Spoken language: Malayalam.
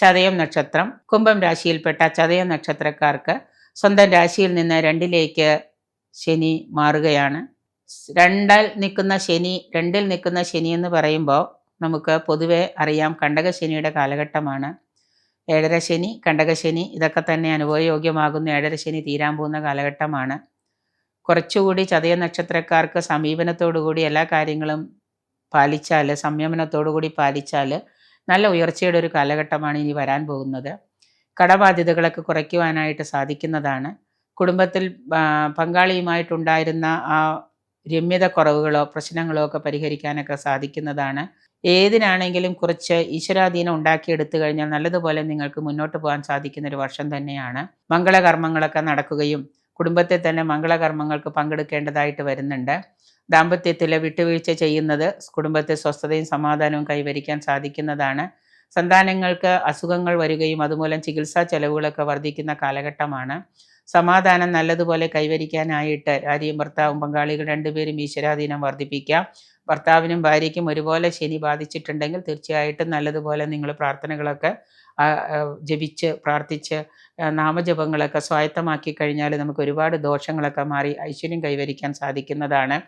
ചതയം നക്ഷത്രം. കുംഭം രാശിയിൽപ്പെട്ട ചതയം നക്ഷത്രക്കാർക്ക് സ്വന്തം രാശിയിൽ നിന്ന് രണ്ടിലേക്ക് ശനി മാറുകയാണ്. രണ്ടൽ നിൽക്കുന്ന ശനി രണ്ടിൽ നിൽക്കുന്ന ശനി എന്ന് പറയുമ്പോൾ നമുക്ക് പൊതുവെ അറിയാം കണ്ടകശനിയുടെ കാലഘട്ടമാണ്. ഏഴര ശനി കണ്ടകശനി ഇതൊക്കെ തന്നെ അനുഭവയോഗ്യമാകുന്ന ഏഴര ശനി തീരാൻ പോകുന്ന കാലഘട്ടമാണ്. കുറച്ചുകൂടി ചതയ നക്ഷത്രക്കാർക്ക് സമീപനത്തോടുകൂടി എല്ലാ കാര്യങ്ങളും പാലിച്ചാൽ സംയമനത്തോടുകൂടി പാലിച്ചാൽ നല്ല ഉയർച്ചയുടെ ഒരു കാലഘട്ടമാണ് ഇനി വരാൻ പോകുന്നത്. കടബാധ്യതകളൊക്കെ കുറയ്ക്കുവാനായിട്ട് സാധിക്കുന്നതാണ്. കുടുംബത്തിൽ പങ്കാളിയുമായിട്ടുണ്ടായിരുന്ന ആ രമ്യത കുറവുകളോ പ്രശ്നങ്ങളോ ഒക്കെ പരിഹരിക്കാനൊക്കെ സാധിക്കുന്നതാണ്. ഏതിനാണെങ്കിലും കുറച്ച് ഈശ്വരാധീനം ഉണ്ടാക്കിയെടുത്തു കഴിഞ്ഞാൽ നല്ലതുപോലെ നിങ്ങൾക്ക് മുന്നോട്ട് പോകാൻ സാധിക്കുന്ന ഒരു വർഷം തന്നെയാണ്. മംഗളകർമ്മങ്ങളൊക്കെ നടക്കുകയും കുടുംബത്തെ തന്നെ മംഗളകർമ്മങ്ങൾക്ക് പങ്കെടുക്കേണ്ടതായിട്ട് വരുന്നുണ്ട്. ദാമ്പത്യത്തിൽ വിട്ടുവീഴ്ച ചെയ്യുന്നത് കുടുംബത്തെ സ്വസ്ഥതയും സമാധാനവും കൈവരിക്കാൻ സാധിക്കുന്നതാണ്. സന്താനങ്ങൾക്ക് അസുഖങ്ങൾ വരികയും അതുമൂലം ചികിത്സാ ചെലവുകളൊക്കെ വർദ്ധിക്കുന്ന കാലഘട്ടമാണ്. സമാധാനം നല്ലതുപോലെ കൈവരിക്കാനായിട്ട് ഭാര്യയും ഭർത്താവും പങ്കാളികൾ രണ്ടുപേരും ഈശ്വരാധീനം വർദ്ധിപ്പിക്കാം. ഭർത്താവിനും ഭാര്യയ്ക്കും ഒരുപോലെ ശനി ബാധിച്ചിട്ടുണ്ടെങ്കിൽ തീർച്ചയായിട്ടും നല്ലതുപോലെ നിങ്ങൾ പ്രാർത്ഥനകളൊക്കെ ജപിച്ച് പ്രാർത്ഥിച്ച് നാമജപങ്ങളൊക്കെ സ്വായത്തമാക്കി കഴിഞ്ഞാൽ നമുക്ക് ഒരുപാട് ദോഷങ്ങളൊക്കെ മാറി ഐശ്വര്യം കൈവരിക്കാൻ സാധിക്കുന്നതാണ്.